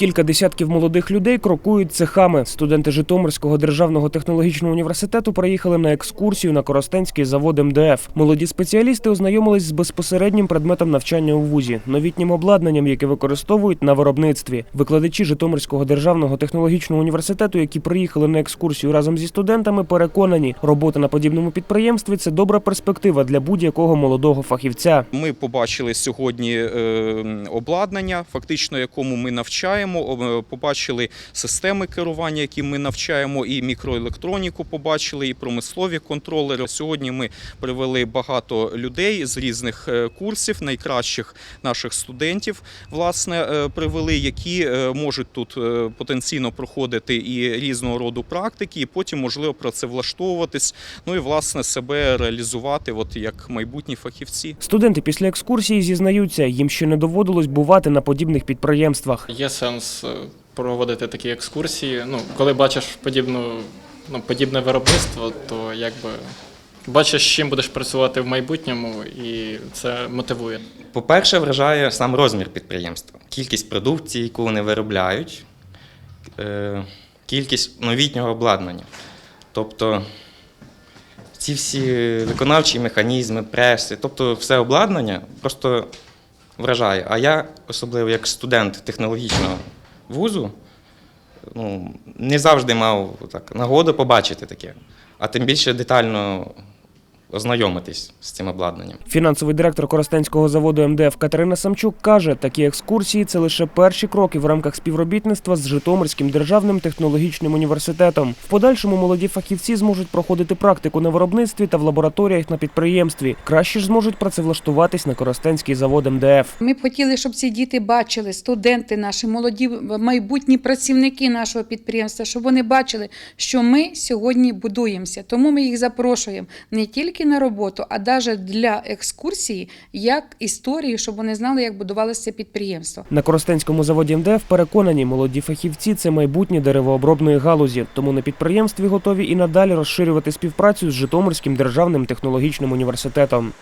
Кілька десятків молодих людей крокують цехами. Студенти Житомирського державного технологічного університету приїхали на екскурсію на Коростенський завод МДФ. Молоді спеціалісти ознайомились з безпосереднім предметом навчання у вузі, новітнім обладнанням, яке використовують на виробництві. Викладачі Житомирського державного технологічного університету, які приїхали на екскурсію разом зі студентами, переконані, робота на подібному підприємстві це добра перспектива для будь-якого молодого фахівця. Ми побачили сьогодні е, обладнання, фактично якому ми навчаємо. Об- е, Побачили системи керування, які ми навчаємо, і мікроелектроніку побачили, і промислові контролери. Сьогодні ми привели багато людей з різних е, курсів, найкращих наших студентів, власне, е, привели, які можуть тут потенційно проходити і різного роду практики, і потім можливо працевлаштовуватись, ну і власне себе реалізувати, от як майбутні фахівці. Студенти після екскурсії зізнаються, їм ще не доводилось бувати на подібних підприємствах. Є сенс е, проводити такі екскурсії. Ну, коли бачиш подібну, ну, подібне виробництво, то якби бачиш, з чим будеш працювати в майбутньому, і це мотивує. По-перше, вражає сам розмір підприємства, кількість продукції, яку вони виробляють, е, кількість новітнього обладнання. Тобто ці всі виконавчі механізми, преси, тобто все обладнання просто вражає. А я, особливо як студент технологічного вузу, ну, не завжди мав так, нагоду побачити таке, а тим більше детально ознайомитись з цим обладнанням. Фінансовий директор Коростенського заводу МДФ Катерина Самчук каже, такі екскурсії це лише перші кроки в рамках співробітництва з Житомирським державним технологічним університетом. В подальшому молоді фахівці зможуть проходити практику на виробництві та в лабораторіях на підприємстві. Краще ж зможуть працевлаштуватись на Коростенський завод МДФ. Ми б хотіли, щоб ці діти бачили, студенти наші, молоді майбутні працівники нашого підприємства, щоб вони бачили, що ми сьогодні будуємося. Тому ми їх запрошуємо не тільки на роботу, а навіть для екскурсії, як історії, щоб вони знали, як будувалося підприємство. На Коростенському заводі МДФ переконані, молоді фахівці це майбутнє деревообробної галузі. Тому на підприємстві готові і надалі розширювати співпрацю з Житомирським державним технологічним університетом.